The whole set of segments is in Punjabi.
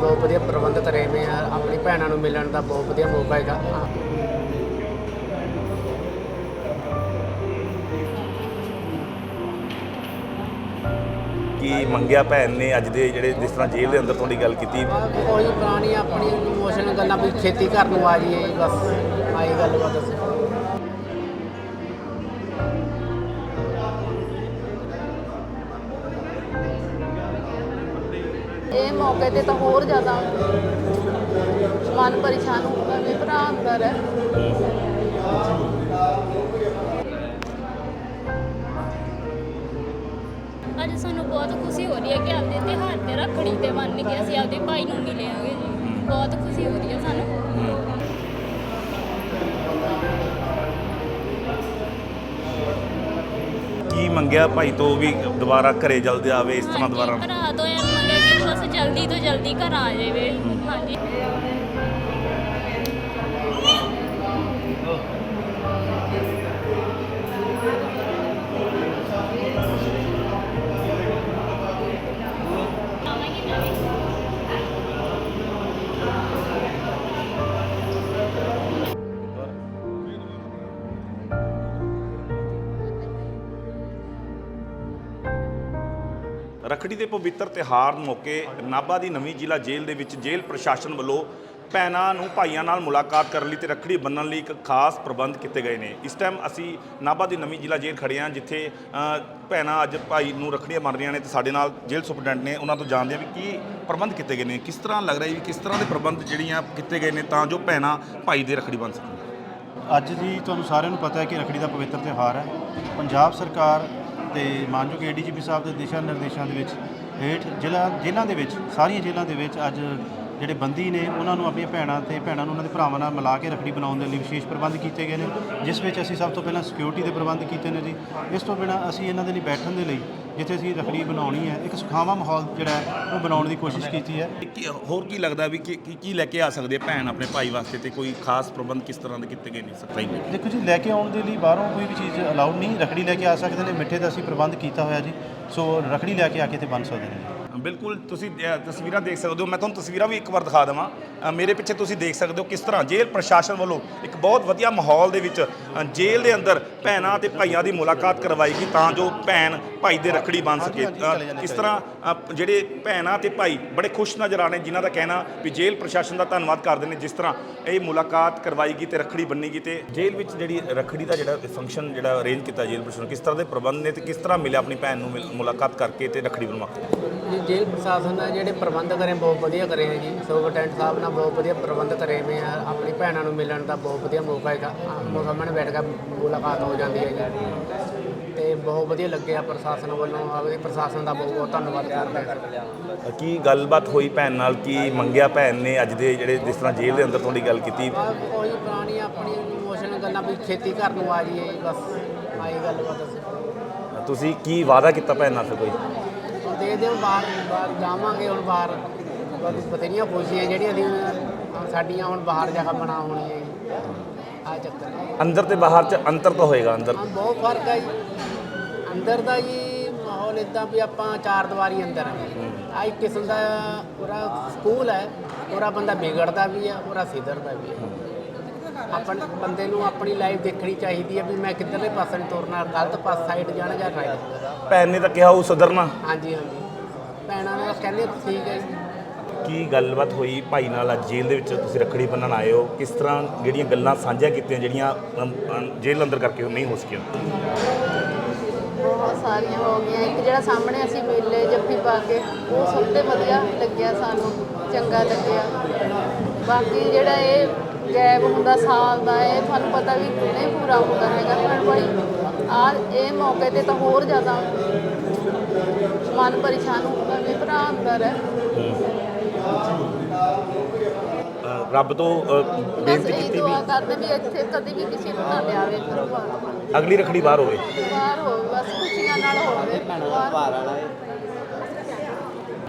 ਬਹੁਤ ਵਧੀਆ ਪ੍ਰਬੰਧ ਕਰੇ ਹੋਏ ਆ ਆਪਣੀ ਭੈਣਾਂ ਨੂੰ ਮਿਲਣ ਦਾ ਬਹੁਤ ਵਧੀਆ ਮੌਕਾ ਹੈਗਾ। ਕੀ ਮੰਗਿਆ ਭੈਣ ਨੇ ਅੱਜ ਦੇ ਜਿਹੜੇ ਜਿਸ ਤਰ੍ਹਾਂ ਜੇਲ੍ਹ ਦੇ ਅੰਦਰ ਤੁਹਾਡੀ ਗੱਲ ਕੀਤੀ? ਕੋਈ ਪੁਰਾਣੀ ਆਪਣੀ ਇਮੋਸ਼ਨ ਗੱਲਾਂ ਵੀ ਖੇਤੀ ਕਰਨ ਨੂੰ ਆ ਜਾਈਏ ਬਸ ਆਈ ਗੱਲ ਬਸ ਇਹ ਮੌਕੇ ਤੇ ਤਾਂ ਹੋਰ ਜ਼ਿਆਦਾ ਮਨ ਪਰੇਸ਼ਾਨ ਹੁੰਦਾ ਵੀ ਭਰਾ ਅੰਦਰ ਹੈ। ਅੱਜ ਸਾਨੂੰ ਬਹੁਤ ਖੁਸ਼ੀ ਹੋ ਰਹੀ ਹੈ ਕਿ ਆਪਦੇ ਤਿਉਹਾਰ ਤੇ ਰੱਖੜੀ ਤੇ ਮੰਨ ਕੇ ਅਸੀਂ ਆਪਦੇ ਭਾਈ ਨੂੰ ਮਿਲਿਆਂਗੇ ਜੀ। ਬਹੁਤ ਖੁਸ਼ੀ ਹੋ ਰਹੀ ਹੈ ਸਾਨੂੰ। ਕੀ ਮੰਗਿਆ ਭਾਈ ਤੋਂ ਵੀ ਦੁਬਾਰਾ ਘਰੇ ਜਲਦੀ ਆਵੇ ਇਸ ਤਰ੍ਹਾਂ ਦੁਬਾਰਾ? ਭਰਾ ਤੋਂ ਜਲਦੀ ਤੋਂ ਜਲਦੀ ਘਰ ਆ ਜਾਵੇ। ਹਾਂਜੀ। ਰੱਖੜੀ ਦੇ ਪਵਿੱਤਰ ਤਿਹਾਰ ਮੌਕੇ ਨਾਭਾ ਦੀ ਨਵੀਂ ਜ਼ਿਲ੍ਹਾ ਜੇਲ੍ਹ ਦੇ ਵਿੱਚ ਜੇਲ੍ਹ ਪ੍ਰਸ਼ਾਸਨ ਵੱਲੋਂ ਭੈਣਾਂ ਨੂੰ ਭਾਈਆਂ ਨਾਲ ਮੁਲਾਕਾਤ ਕਰਨ ਲਈ ਤੇ ਰੱਖੜੀ ਬੰਨਣ ਲਈ ਇੱਕ ਖਾਸ ਪ੍ਰਬੰਧ ਕੀਤੇ ਗਏ ਨੇ। ਇਸ ਟਾਈਮ ਅਸੀਂ ਨਾਭਾ ਦੀ ਨਵੀਂ ਜ਼ਿਲ੍ਹਾ ਜੇਲ੍ਹ ਖੜੇ ਹਾਂ, ਜਿੱਥੇ ਭੈਣਾਂ ਅੱਜ ਭਾਈ ਨੂੰ ਰੱਖੜੀਆਂ ਬੰਨ ਰਹੀਆਂ ਨੇ ਤੇ ਸਾਡੇ ਨਾਲ ਜੇਲ੍ਹ ਸੁਪਰਡੈਂਟ ਨੇ। ਉਹਨਾਂ ਤੋਂ ਜਾਣਦੇ ਹਾਂ ਵੀ ਕੀ ਪ੍ਰਬੰਧ ਕੀਤੇ ਗਏ ਨੇ। ਕਿਸ ਤਰ੍ਹਾਂ ਲੱਗ ਰਿਹਾ ਵੀ ਕਿਸ ਤਰ੍ਹਾਂ ਦੇ ਪ੍ਰਬੰਧ ਜਿਹੜੀਆਂ ਕੀਤੇ ਗਏ ਨੇ ਤਾਂ ਜੋ ਭੈਣਾਂ ਭਾਈ ਦੇ ਰੱਖੜੀ ਬੰਨ ਸਕਣ? ਅੱਜ ਜੀ ਤੁਹਾਨੂੰ ਸਾਰਿਆਂ ਨੂੰ ਪਤਾ ਹੈ ਕਿ ਰੱਖੜੀ ਦਾ ਪਵਿੱਤਰ ਤਿਉਹਾਰ ਹੈ। ਪੰਜਾਬ ਸਰਕਾਰ ਤੇ ਮਾਨਯੋਗ ਏਡੀਜੀਪੀ ਸਾਹਿਬ ਦੇ ਦਿਸ਼ਾ ਨਿਰਦੇਸ਼ਾਂ ਦੇ ਵਿੱਚ ਹੇਠ ਜ਼ਿਲ੍ਹਾ ਜੇਲ੍ਹਾਂ ਦੇ ਵਿੱਚ, ਸਾਰੀਆਂ ਜੇਲ੍ਹਾਂ ਦੇ ਵਿੱਚ ਅੱਜ ਜਿਹੜੇ ਬੰਦੀ ਨੇ, ਉਹਨਾਂ ਨੂੰ ਆਪਣੀਆਂ ਭੈਣਾਂ ਤੇ ਭੈਣਾਂ ਨੂੰ ਉਹਨਾਂ ਦੇ ਭਰਾਵਾਂ ਨਾਲ ਮਿਲਾ ਕੇ ਰੱਖੜੀ ਬਣਾਉਣ ਦੇ ਲਈ ਵਿਸ਼ੇਸ਼ ਪ੍ਰਬੰਧ ਕੀਤੇ ਗਏ ਨੇ, ਜਿਸ ਵਿੱਚ ਅਸੀਂ ਸਭ ਤੋਂ ਪਹਿਲਾਂ ਸਿਕਿਉਰਿਟੀ ਦੇ ਪ੍ਰਬੰਧ ਕੀਤੇ ਨੇ ਜੀ। ਇਸ ਤੋਂ ਬਿਨਾਂ ਅਸੀਂ ਇਹਨਾਂ ਦੇ ਲਈ ਬੈਠਣ ਦੇ ਲਈ ਜਿੱਥੇ ਅਸੀਂ ਰੱਖੜੀ ਬਣਾਉਣੀ ਹੈ ਇੱਕ ਸੁਖਾਵਾਂ ਮਾਹੌਲ ਜਿਹੜਾ ਹੈ ਉਹ ਬਣਾਉਣ ਦੀ ਕੋਸ਼ਿਸ਼ ਕੀਤੀ ਹੈ। ਕੀ ਹੋਰ ਕੀ ਲੱਗਦਾ ਵੀ ਕੀ ਕੀ- ਕੀ ਲੈ ਕੇ ਆ ਸਕਦੇ ਆ ਭੈਣ ਆਪਣੇ ਭਾਈ ਵਾਸਤੇ ਤੇ ਕੋਈ ਖਾਸ ਪ੍ਰਬੰਧ ਕਿਸ ਤਰ੍ਹਾਂ ਦੇ ਕੀਤੇ ਗਏ ਨੇ ਸਤਾਈ ਨੇ ਦੇਖੋ ਜੀ ਲੈ ਕੇ ਆਉਣ ਦੇ ਲਈ ਬਾਹਰੋਂ ਕੋਈ ਵੀ ਚੀਜ਼ ਅਲਾਉਡ ਨਹੀਂ ਰਖੜੀ ਲੈ ਕੇ ਆ ਸਕਦੇ ਨੇ ਮਿੱਠੇ ਦਾ ਅਸੀਂ ਪ੍ਰਬੰਧ ਕੀਤਾ ਹੋਇਆ ਜੀ ਸੋ ਰਖੜੀ ਲੈ ਕੇ ਆ ਕੇ ਤੇ ਬਣ ਸਕਦੇ ਨੇ ਬਿਲਕੁਲ ਤੁਸੀਂ ਅ, ਤਸਵੀਰਾਂ ਦੇਖ ਸਕਦੇ ਹੋ ਮੈਂ ਤੁਹਾਨੂੰ ਤਸਵੀਰਾਂ ਵੀ ਇੱਕ ਵਾਰ ਦਿਖਾ ਦੇਵਾਂ। ਅ, ਮੇਰੇ ਪਿੱਛੇ ਤੁਸੀਂ ਦੇਖ ਸਕਦੇ ਹੋ ਕਿਸ ਤਰ੍ਹਾਂ ਜੇਲ੍ਹ ਪ੍ਰਸ਼ਾਸਨ ਵੱਲੋਂ ਇੱਕ ਬਹੁਤ ਵਧੀਆ ਮਾਹੌਲ ਦੇ ਵਿੱਚ ਅ, ਜੇਲ੍ਹ ਦੇ ਅੰਦਰ ਭੈਣਾਂ ਤੇ ਭਾਈਆਂ ਦੀ ਮੁਲਾਕਾਤ ਕਰਵਾਈ ਗਈ ਤਾਂ ਜੋ ਭੈਣ ਭਾਈ ਦੇ ਰੱਖੜੀ ਬਣ ਸਕੇ। ਇਸ ਤਰ੍ਹਾਂ ਜਿਹੜੇ ਭੈਣਾਂ ਤੇ ਭਾਈ ਬੜੇ ਖੁਸ਼ ਨਜ਼ਰ ਆਣੇ ਜਿਨ੍ਹਾਂ ਦਾ ਕਹਿਣਾ ਵੀ ਜੇਲ੍ਹ ਪ੍ਰਸ਼ਾਸਨ ਦਾ ਧੰਨਵਾਦ ਕਰਦੇ ਨੇ ਜਿਸ ਤਰ੍ਹਾਂ ਇਹ ਮੁਲਾਕਾਤ ਕਰਵਾਈ ਗਈ ਤੇ ਰੱਖੜੀ ਬੰਨੀ ਗਈ ਤੇ ਜੇਲ੍ਹ ਵਿੱਚ ਜਿਹੜੀ ਰੱਖੜੀ ਦਾ ਜਿਹੜਾ ਫੰਕਸ਼ਨ ਜਿਹੜਾ ਅਰੇਂਜ ਕੀਤਾ ਜੇਲ੍ਹ ਪ੍ਰਸ਼ਾਸਨ ਕਿਸ ਤਰ੍ਹਾਂ ਦੇ ਪ੍ਰਬੰਧ ਨੇ ਤੇ ਕਿਸ ਤਰ੍ਹਾਂ ਮਿਲਿਆ ਆਪਣੀ ਭੈਣ ਨੂੰ ਮਿਲ- ਮੁਲਾਕਾਤ ਕਰਕੇ ਤੇ ਰੱਖੜੀ ਬਣਵਾ ਕੇ? ਜੇਲ੍ਹ ਪ੍ਰਸ਼ਾਸਨ ਨੇ ਜਿਹੜੇ ਪ੍ਰਬੰਧ ਕਰੇ ਬਹੁਤ ਵਧੀਆ ਕਰੇ ਹੈ ਜੀ। ਸੁਪਰਡੈਂਟ ਸਾਹਿਬ ਨਾਲ ਬਹੁਤ ਵਧੀਆ ਪ੍ਰਬੰਧ ਕਰੇ ਹੋਏ ਆ। ਆਪਣੀ ਭੈਣਾਂ ਨੂੰ ਮਿਲਣ ਦਾ ਬਹੁਤ ਵਧੀਆ ਮੌਕਾ ਹੈਗਾ। ਆਮੋ ਸਾਹਮਣੇ ਬੈਠ ਕੇ ਮੁਲਾਕਾਤ ਹੋ ਜਾਂਦੀ ਹੈ ਜੀ। ਤੇ ਬਹੁਤ ਵਧੀਆ ਲੱਗਿਆ ਪ੍ਰਸ਼ਾਸਨ ਵੱਲੋਂ ਆਪਣੀ ਪ੍ਰਸ਼ਾਸਨ ਦਾ ਬਹੁਤ ਬਹੁਤ ਧੰਨਵਾਦ ਕਰਦੇ ਹਾਂ। ਕੀ ਗੱਲਬਾਤ ਹੋਈ ਭੈਣ ਨਾਲ? ਕੀ ਮੰਗਿਆ ਭੈਣ ਨੇ ਅੱਜ ਦੇ ਜਿਹੜੇ ਜਿਸ ਤਰ੍ਹਾਂ ਜੇਲ੍ਹ ਦੇ ਅੰਦਰ ਤੁਹਾਡੀ ਗੱਲ ਕੀਤੀ? ਕੋਈ ਪੁਰਾਣੀ ਆਪਣੀ ਇਮੋਸ਼ਨ ਗੱਲਾਂ ਵੀ ਖੇਤੀ ਕਰਨ ਨੂੰ ਆ ਜਾਈਏ ਬਸ ਆਈ ਗੱਲ ਬਸ ਤੁਸੀਂ ਕੀ ਵਾਅਦਾ ਕੀਤਾ ਭੈਣ ਨਾਲ ਫਿਰ ਕੋਈ? ਹੁਣ ਦੇ ਦਿਓ ਬਾਹਰ ਬਾਹਰ ਜਾਵਾਂਗੇ ਹੁਣ ਬਾਹਰ। ਬਸ ਬਥੇਰੀਆਂ ਖੁਸ਼ੀਆਂ ਜਿਹੜੀਆਂ ਅਸੀਂ ਹੁਣ ਸਾਡੀਆਂ ਹੁਣ ਬਾਹਰ ਜਾ ਕੇ ਬਣਾ ਆ ਚੱਕਰ ਹੈ। ਅੰਦਰ ਤੇ ਬਾਹਰ ਚ ਅੰਤਰ ਤਾਂ ਹੋਏਗਾ ਅੰਦਰ। ਹਾਂ ਬਹੁਤ ਫ਼ਰਕ ਹੈ ਜੀ। ਅੰਦਰ ਦਾ ਜੀ ਮਾਹੌਲ ਇਦਾਂ ਵੀ ਆਪਾਂ ਚਾਰ ਦੀਵਾਰੀ ਅੰਦਰ ਹੈ ਆ ਇੱਕ ਕਿਸਮ ਦਾ ਪੂਰਾ ਸਕੂਲ ਹੈ ਪੂਰਾ ਬੰਦਾ ਵਿਗੜਦਾ ਵੀ ਹੈ ਪੂਰਾ ਸਿੱਧਰਦਾ ਵੀ ਹੈ ਆਪਣ ਬੰਦੇ ਨੂੰ ਆਪਣੀ ਲਾਈਫ ਦੇਖਣੀ ਚਾਹੀਦੀ ਹੈ ਵੀ ਮੈਂ ਕਿੱਧਰਲੇ ਪਾਸੇ ਨੂੰ ਤੁਰਨਾ ਗਲਤ ਪਾਸੇ ਸਾਈਡ ਜਾਣਾ ਜਾਂ ਰਾਈਟ ਭੈਣ ਨੇ ਤਾਂ ਕਿਹਾ ਉਹ ਸੁਧਰਨਾ। ਹਾਂਜੀ ਹਾਂਜੀ। ਭੈਣਾਂ ਨੂੰ ਕਹਿੰਦੇ ਠੀਕ ਹੈ ਜੀ। ਕੀ ਗੱਲਬਾਤ ਹੋਈ ਭਾਈ ਨਾਲ ਅੱਜ ਜੇਲ੍ਹ ਦੇ ਵਿੱਚ? ਤੁਸੀਂ ਰੱਖੜੀ ਬੰਨਣ ਆਏ ਹੋ। ਕਿਸ ਤਰ੍ਹਾਂ ਜਿਹੜੀਆਂ ਗੱਲਾਂ ਸਾਂਝੀਆਂ ਕੀਤੀਆਂ ਜਿਹੜੀਆਂ ਅਮ, ਅਮ, ਜੇਲ੍ਹ ਅੰਦਰ ਕਰਕੇ ਨਹੀਂ ਹੋ ਸਕੀਆਂ? ਸਾਰੀਆਂ ਹੋ ਗਈਆਂ। ਇੱਕ ਜਿਹੜਾ ਸਾਹਮਣੇ ਅਸੀਂ ਮੇਲੇ ਜੱਫੀ ਪਾ ਕੇ, ਉਹ ਸਭ ਤੋਂ ਵਧੀਆ ਲੱਗਿਆ ਸਾਨੂੰ, ਚੰਗਾ ਲੱਗਿਆ। ਬਾਕੀ ਜਿਹੜਾ ਇਹ ਗੈਪ ਹੁੰਦਾ ਸਾਲ ਦਾ, ਇਹ ਤੁਹਾਨੂੰ ਪਤਾ ਵੀ ਨਹੀਂ ਪੂਰਾ ਹੁੰਦਾ ਹੈਗਾ, ਪਰ ਭਾਈ ਆ ਇਹ ਮੌਕੇ ਤੇ ਤਾਂ ਹੋਰ ਜ਼ਿਆਦਾ ਮਨ ਪਰੇਸ਼ਾਨ ਹੁੰਦਾ, ਵੀ ਭਰਾ ਅੰਦਰ ਹੈ। ਰੱਬ ਤੋਂ ਬੇਨਤੀ ਕੀਤੀ ਵੀ ਕਰਦੇ ਵੀ ਇੱਥੇ ਕਦੇ ਵੀ ਕਿਸੇ ਨੂੰ ਨਾ ਲਿਆਵੇ ਪਰਿਵਾਰ ਅਗਲੀ ਰੱਖੜੀ ਬਾਹਰ ਹੋਵੇ। ਬਾਹਰ ਹੋ ਬਸ ਖੁਸ਼ੀਆਂ ਨਾਲ ਹੋਵੇ। ਬਾਹਰ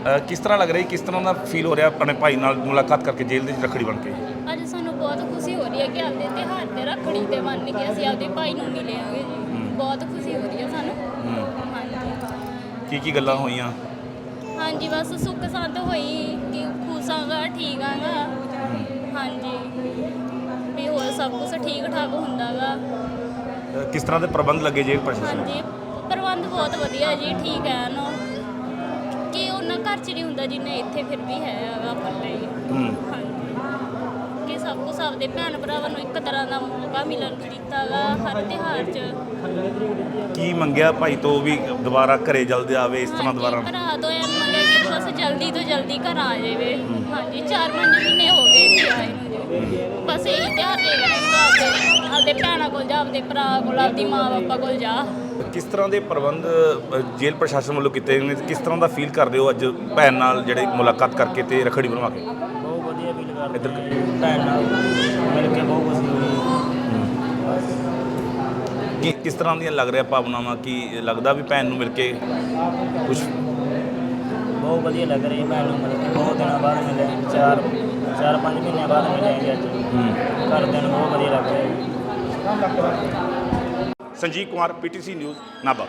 ਅ, ਕਿਸ ਤਰ੍ਹਾਂ ਲੱਗ ਰਹੀ ਕਿਸ ਤਰ੍ਹਾਂ ਦਾ ਫੀਲ ਹੋ ਰਿਹਾ ਆਪਣੇ ਭਾਈ ਨਾਲ ਮੁਲਾਕਾਤ ਕਰਕੇ ਜੇਲ੍ਹ ਦੇ ਵਿੱਚ ਰੱਖੜੀ ਬਣ ਕੇ? ਅੱਜ ਸਾਨੂੰ ਬਹੁਤ ਖੁਸ਼ੀ ਹੋ ਰਹੀ ਹੈ ਕਿ ਆਪਦੇ ਤਿਉਹਾਰ ਤੇ ਰੱਖੜੀ ਤੇ ਮੰਨ ਕੇ ਅਸੀਂ ਆਪਦੇ ਭਾਈ ਨੂੰ ਮਿਲਿਆਂਗੇ ਜੀ। ਬਹੁਤ ਖੁਸ਼ੀ ਹੋ ਰਹੀ ਹੈ ਸਾਨੂੰ। ਕੀ ਕੀ ਗੱਲਾਂ ਹੋਈਆਂ? ਹਾਂਜੀ ਬਸ ਸੁੱਖ ਸੰਤ ਹੋਈ ਕਿ ਖੁਸ਼ ਖੁਸ਼ ਆਂਗਾ ਠੀਕ ਆਂਗਾ ਹਾਂਜੀ। ਵੀ ਹੋਰ ਸਭ ਕੁਝ ਠੀਕ ਠਾਕ ਹੁੰਦਾਗਾ ਅ, ਕਿਸ ਤਰ੍ਹਾਂ ਦੇ ਪ੍ਰਬੰਧ ਲੱਗੇ ਜੇਲ੍ਹ ਪ੍ਰਸ਼ਾਸਨ ਹਾਂਜੀ ਪ੍ਰਬੰਧ ਬਹੁਤ ਵਧੀਆ ਜੀ ਠੀਕ ਹੈ ਨਾ ਕਿ ਉਹਨਾਂ ਘਰ 'ਚ ਨਹੀਂ ਹੁੰਦਾ ਜਿੰਨੇ ਇੱਥੇ ਫਿਰ ਵੀ ਹੈ ਪੱਲੇ ਹੂੰ। ਹਾਂਜੀ। ਕਿ ਸਭ ਕੁਝ ਆਪਦੇ ਭੈਣ ਭਰਾਵਾਂ ਨੂੰ ਇੱਕ ਤਰ੍ਹਾਂ ਦਾ ਮੌਕਾ ਮਿਲਣ ਨੂੰ ਦਿੱਤਾਗਾ ਹਰ ਤਿਉਹਾਰ 'ਚ। ਕੀ ਮੰਗਿਆ ਭਾਈ ਤੋਂ ਵੀ ਦੁਬਾਰਾ ਘਰੇ ਜਲਦੀ ਆਵੇ ਇਸ ਤਰ੍ਹਾਂ ਦੁਬਾਰਾ? ਭਰਾ ਤੋਂ ਬਸ ਜਲਦੀ ਤੋਂ ਜਲਦੀ ਘਰ ਆ ਜਾਵੇ। ਹਾਂਜੀ 4-5 ਮਹੀਨੇ ਹੋ ਗਏ ਇੱਥੇ ਆਏ ਨੂੰ ਜੀ। ਬਸ ਇਹੀ ਰਹੇ ਹਾਂ ਆਪਦੇ ਆਪਦੇ ਭੈਣਾਂ ਕੋਲ ਜਾ ਆਪਦੇ ਭਰਾ ਕੋਲ ਆਪਦੀ ਮਾਂ ਬਾਪਾ ਕੋਲ ਜਾ। ਕਿਸ ਤਰ੍ਹਾਂ ਦੇ ਪ੍ਰਬੰਧ ਅ, ਜੇਲ੍ਹ ਪ੍ਰਸ਼ਾਸਨ ਵੱਲੋਂ ਕੀਤੇ ਗਏ ਨੇ? ਤੇ ਕਿਸ ਤਰ੍ਹਾਂ ਦਾ ਫੀਲ ਕਰਦੇ ਹੋ ਅੱਜ ਭੈਣ ਨਾਲ ਜਿਹੜੇ ਮੁਲਾਕਾਤ ਕਰਕੇ ਤੇ ਰਖੜੀ ਬਣਵਾ ਕੇ? ਬਹੁਤ ਵਧੀਆ ਫੀਲ ਕਰਦੇ ਇੱਧਰ ਹਾਂ। ਭੈਣ ਨਾਲ ਮਿਲ ਕੇ ਬਹੁਤ ਖੁਸ਼ੀ ਹੋਈ ਕੀ ਕਿਸ ਤਰ੍ਹਾਂ ਦੀਆਂ ਲੱਗ ਰਿਹਾ ਭਾਵਨਾਵਾਂ? ਕੀ ਲੱਗਦਾ ਵੀ ਭੈਣ ਨੂੰ ਮਿਲ ਕੇ ਕੁਝ ਬਹੁਤ ਵਧੀਆ ਲੱਗ ਰਹੀ ਹੈ ਭੈਣ ਨੂੰ ਮਿਲ ਕੇ ਬਹੁਤ ਦਿਨਾਂ ਬਾਅਦ ਮਿਲੇ ਚਾਰ ਚਾਰ ਪੰਜ ਮਹੀਨਿਆਂ ਬਾਅਦ ਮਿਲੇ ਜੀ ਅੱਜ। ਘਰਦਿਆਂ ਨੂੰ ਬਹੁਤ ਵਧੀਆ ਲੱਗ ਰਿਹਾ ਹੈ ਸੰਜੀਵ ਕੁਮਾਰ ਪੀਟੀਸੀ ਨਿਊਜ਼ ਨਾਭਾ।